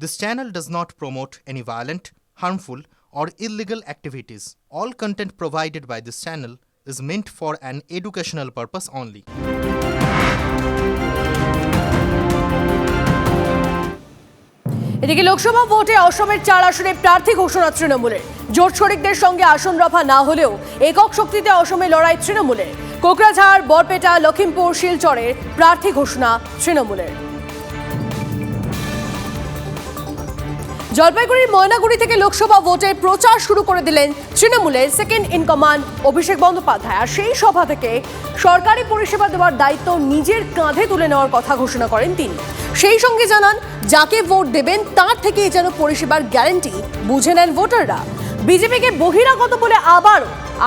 This channel does not promote any violent, harmful, or illegal activities. All content provided by this channel is meant for an educational purpose only. এদিকে লোকসভা ভোটে অসমের চার আসনে প্রার্থী ঘোষণা তৃণমূলের জোট শরিকদের সঙ্গে আসন রফা না হলেও একক শক্তিতে অসমে লড়াই তৃণমূলের কোকরাঝাড় বরপেটা লখিমপুর শিলচরের প্রার্থী ঘোষণা তৃণমূলের জলপাইগুড়ির ময়নাগুড়ি থেকে লোকসভা ভোটে প্রচার শুরু করে দিলেন তৃণমূলের second in command Abhishek Bandyopadhyay. আর সেই সভা থেকে সরকারি পরিষেবা দেওয়ার দায়িত্ব নিজের কাঁধে তুলে নেওয়ার কথা ঘোষণা করেন তিনি। সেই সঙ্গে জানান, যাকে ভোট দেবেন, তার থেকেই যেন পরিষেবার গ্যারান্টি বুঝে নেন ভোটাররা। বিজেপিকে বহিরাগত বলে আবার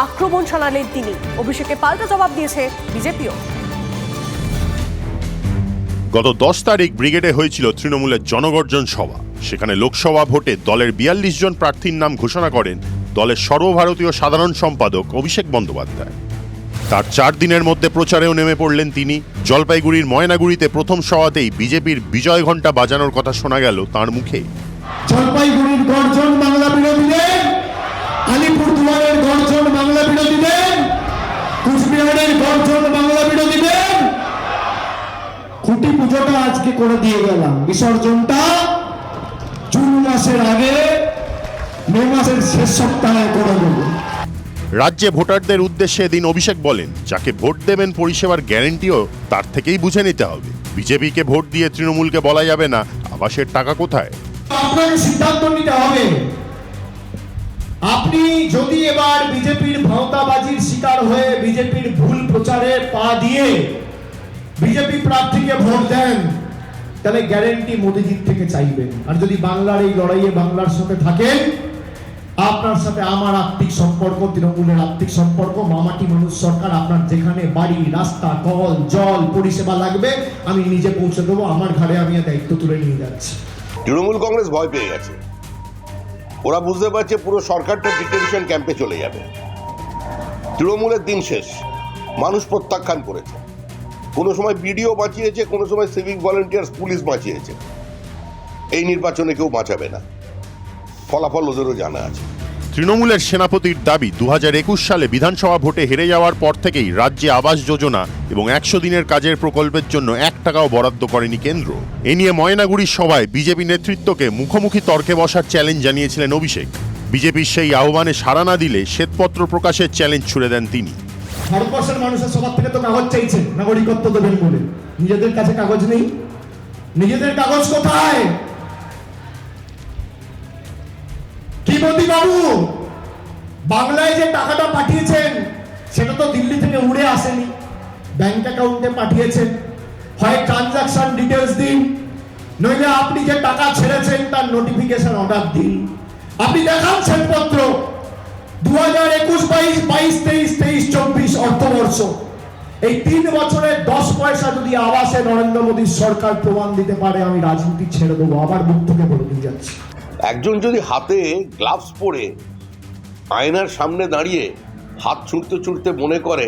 আক্রমণ শানালেন তিনি। অভিষেকে পাল্টা জবাব দিয়েছে বিজেপিও। গত দশ তারিখ ব্রিগেডে হয়েছিল তৃণমূলের জনগর্জন সভা। সেখানে লোকসভা ভোটে দলের বিয়াল্লিশ জন প্রার্থীর নাম ঘোষণা করেন দলের সর্বভারতীয় সাধারণ সম্পাদক অভিষেক বন্দ্যোপাধ্যায়। তার চার দিনের মধ্যে প্রচারেও নেমে পড়লেন তিনি। জলপাইগুড়ির ময়নাগুড়িতে প্রথম সভাতেই বিজেপির বিজয় ঘণ্টা বাজানোর কথা শোনা গেল তার মুখে। জলপাইগুড়ির গর্জন বাংলা আলিপুরদুয়ারের গর্জন বাংলা কুচবিহারের গর্জন বাংলা খুঁটি পুজোটা আজকে করে দিয়ে গেলাম। বিসর্জনটা জুন মাসের আগে মে মাসের শেষ সপ্তাহে করে দেবো। রাজ্যে ভোটারদের উদ্দেশ্যে এদিন অভিষেক বলেন যাকে ভোট দেবেন পরিষেবার গ্যারেন্টিও তার থেকেই বুঝে নিতে হবে। বিজেপিকে ভোট দিয়ে তৃণমূলকে বলা যাবে না আবাসের টাকা কোথায়? আপনাকে সিদ্ধান্ত নিতে হবে। আপনি যদি এবার বিজেপির ভাওতাবাজির শিকার হয়ে বিজেপির ভুল প্রচারে পা দিয়ে বিজেপি প্রার্থীকে ভোট দেন তাহলে গ্যারেন্টি মোদিজির থেকে চাইবেন। আর যদি বাংলার এই লড়াইয়ে বাংলার সাথে থাকেন, আপনার সাথে আমার আর্থিক সম্পর্ক, তৃণমূলের আর্থিক সম্পর্ক, মামাটি মানুষ সরকার আপনার যেখানে বাড়ি, রাস্তা, কল, জল, পরিষেবা লাগবে, আমি নিজে পৌঁছে দেবো, আমার ঘাড়ে আমি দায়িত্ব তুলে নিয়ে যাচ্ছি। তৃণমূল কংগ্রেস ভয় পেয়ে গেছে। ওরা বুঝতে পারছে পুরো সরকারটা ডিটেনশন ক্যাম্পে চলে যাবে। তৃণমূলের দিন শেষ। মানুষ প্রত্যাখ্যান করেছে। কোনো সময় বিডিও বাঁচিয়েছে, কোনো সময় সিভিক ভলেন্টিয়ার্স, পুলিশ বাঁচিয়েছে। এই নির্বাচনে কেউ বাঁচাবে না। ফলাফল ওদেরও জানা আছে। তৃণমূলের সেনাপতির দাবি দু একুশ সালে বিধানসভা ভোটে হেরে যাওয়ার পর থেকেই রাজ্যে আবাস যোজনা এবং একশো দিনের কাজের প্রকল্পের জন্য এক টাকাও বরাদ্দ করেনি কেন্দ্র। এ নিয়ে ময়নাগুড়ির সভায় বিজেপি নেতৃত্বকে মুখোমুখি তর্কে বসার চ্যালেঞ্জ জানিয়েছিলেন অভিষেক। বিজেপির সেই আহ্বানে সাড়া না দিলে শ্বেতপত্র প্রকাশের চ্যালেঞ্জ ছুড়ে দেন তিনি। ভারতবর্ষের মানুষের সবার থেকে তো কাগজ চাইছে, নাগরিকত্ব দেবেন বলে। নিজেদের কাছে কাগজ নেই। নিজেদের কাগজ কোথায়? কি মোদী বাবু বাংলায় যে টাকাটা পাঠিয়েছেন, সেটা তো দিল্লি থেকে উড়ে আসেনি। ব্যাংক অ্যাকাউন্টে পাঠিয়েছেন। হয় ট্রানজাকশন ডিটেলস দিন, নইলে আপনি যে টাকা ছেড়েছেন, তার নোটিফিকেশন অর্ডার দিন। আপনি দেখান শ্বেতপত্র। দু হাজার একুশ বাইশ বাইশ তেইশ অর্থবর্ষ এই তিন বছরে দশ পয়সা যদি আবাসে নরেন্দ্র মোদীর সরকার প্রমাণ দিতে পারে, আমি রাজনীতি ছেড়ে দেবো। আবার মুখ থেকে বলে দিয়ে যাচ্ছি। একজন যদি হাতে গ্লাভস পরে আয়নার সামনে দাঁড়িয়ে হাত ছুঁড়তে ছুঁড়তে মনে করে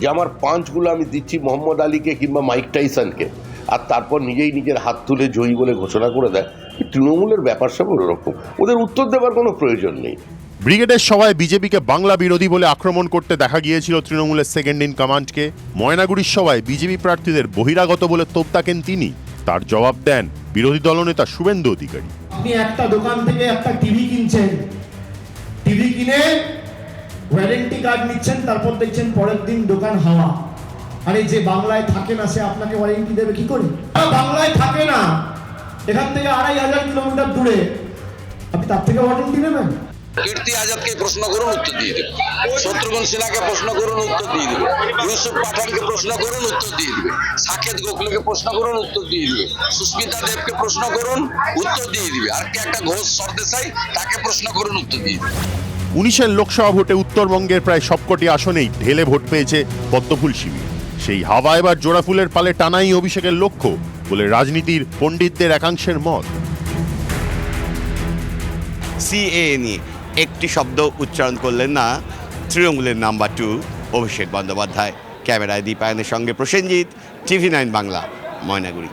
যে আমার পাঁচগুলো আমি দিচ্ছি মোহাম্মদ আলীকে কিংবা মাইক টাইসনকে, আর তারপর নিজেই নিজের হাত তুলে জয়ী বলে ঘোষণা করে দেয়, তৃণমূলের ব্যাপার সব ওরকম। ওদের উত্তর দেওয়ার কোনো প্রয়োজন নেই। ব্রিগেডের সভায় বিজেপিকে বাংলা বিরোধী বলে আক্রমণ করতে দেখা গিয়েছিল তৃণমূলের সেকেন্ড ইন কমান্ডকে ময়নাগুড়ির সভায় বিজেপি প্রার্থীদের বহিরাগত বলে তোপ তাকেন তিনি। তার জবাব দেন বিরোধী দলনেতা শুভেন্দু অধিকারী। আপনি একটা দোকান থেকে একটা টিভি কিনছেন। টিভি কিনে ওয়ারেন্টি কার্ড নিচ্ছেন, তারপর দেখছেন পরের দিন দোকান হাওয়া। আরে যে বাংলায় থাকে না, সে আপনাকে ওয়ারেন্টি দেবে কি করে? বাংলায় থাকে না। এখান থেকে আড়াই হাজার কিলোমিটার দূরে। আপনি তার থেকে ওয়ারেন্টি নেবেন? কীর্তি আজাদকে প্রশ্ন করুন উত্তর দিয়ে দেবে। শত্রুঘ্ন সিনহাকে প্রশ্ন করুন উত্তর দিয়ে দেবে। ইউসুফ পাঠানকে প্রশ্ন করুন উত্তর দিয়ে দেবে। সাকেত গোখলেকে প্রশ্ন করুন উত্তর দিয়ে দিবে। সুস্মিতা দেবকে প্রশ্ন করুন উত্তর দিয়ে দিবে। আর কে একটা ঘোষ সরদেশাই তাকে প্রশ্ন করুন উত্তর দিয়ে দিবে। উনিশের লোকসভা ভোটে উত্তরবঙ্গের প্রায় সবকটি আসনেই ঢেলে ভোট পেয়েছে পদ্মফুল শিবির। সেই হাওয়া এবার জোড়াফুলের পালে টানাই অভিষেকের লক্ষ্য বলে রাজনীতির পণ্ডিতদের একাংশের মত। সিএ নিয়ে। একটি শব্দ উচ্চারণ করলেন না, তৃণমূলের নাম্বার টু অভিষেক বন্দ্যোপাধ্যায়। ক্যামেরায় দীপায়নের সঙ্গে প্রসেনজিৎ, টিভি নাইন বাংলা, ময়নাগুড়ি।